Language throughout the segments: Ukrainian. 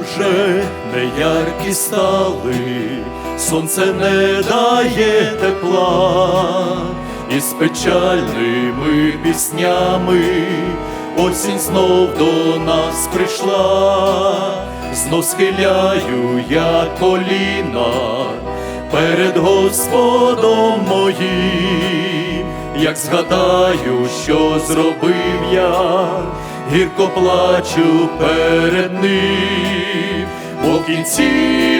вже неяркі стали, сонце не дає тепла, і з печальними піснями осінь знов до нас прийшла, знов схиляю я коліна перед Господом моїм, як згадаю, що зробив я, гірко плачу перед ним, кінці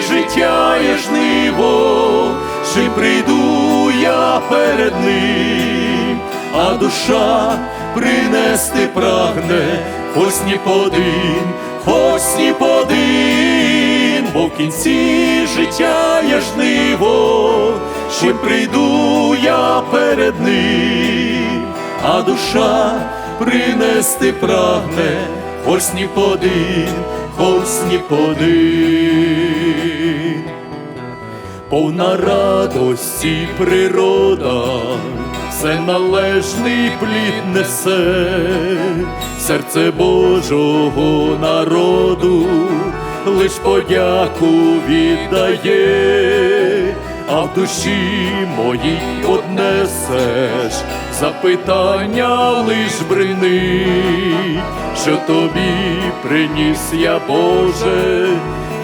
життя є жниво, чи прийду я перед ним, а душа принести прагне, хоч ні подин, хоч ні подин, бо в кінці життя є жниво, чим прийду я перед ним, а душа принести прагне, хоч ні подин, хоч ні подин повна радості природа, все належний плід несе, серце Божого народу, лиш подяку віддає, а в душі моїй однесеш запитання лиш брини, що тобі приніс я, Боже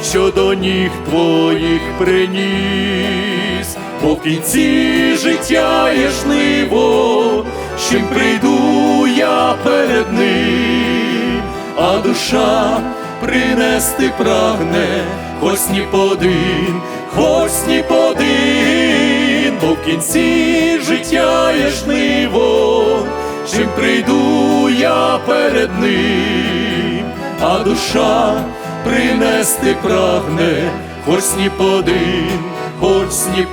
що до ніг твоїх приніс, бо в кінці життя є жниво, чим прийду я перед ним, а душа принести прагне, хоч ні подин, хоч ні подин, кінці життя є жниво, чим прийду я перед ним, а душа принести прагне, хоч сніподин, хоч ні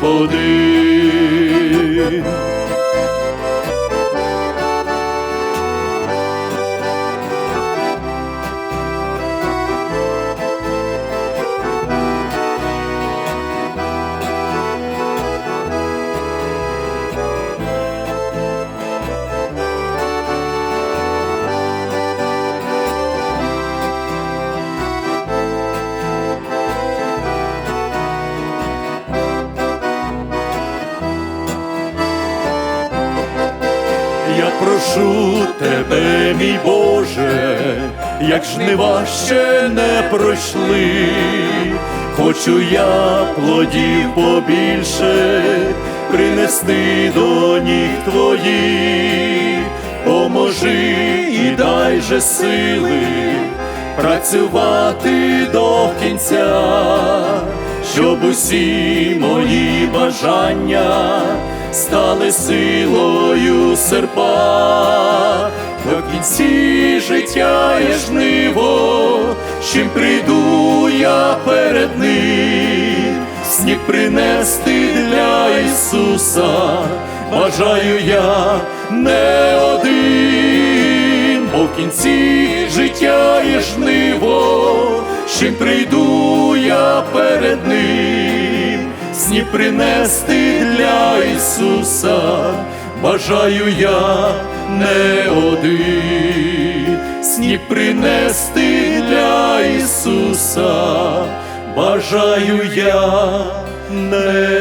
прошу тебе, мій Боже, як жнива ще не пройшли, хочу я плодів побільше принести до ніг твоїх, поможи і дай же сили працювати до кінця, щоб усі мої бажання стали силою серпа, до кінці життя є жниво, чим прийду я перед ним, сніг принести для Ісуса, бажаю я не один, бо в кінці життя є жниво, чим прийду я перед ним, сні принести для Ісуса, бажаю я не один, сні принести для Ісуса, бажаю я не.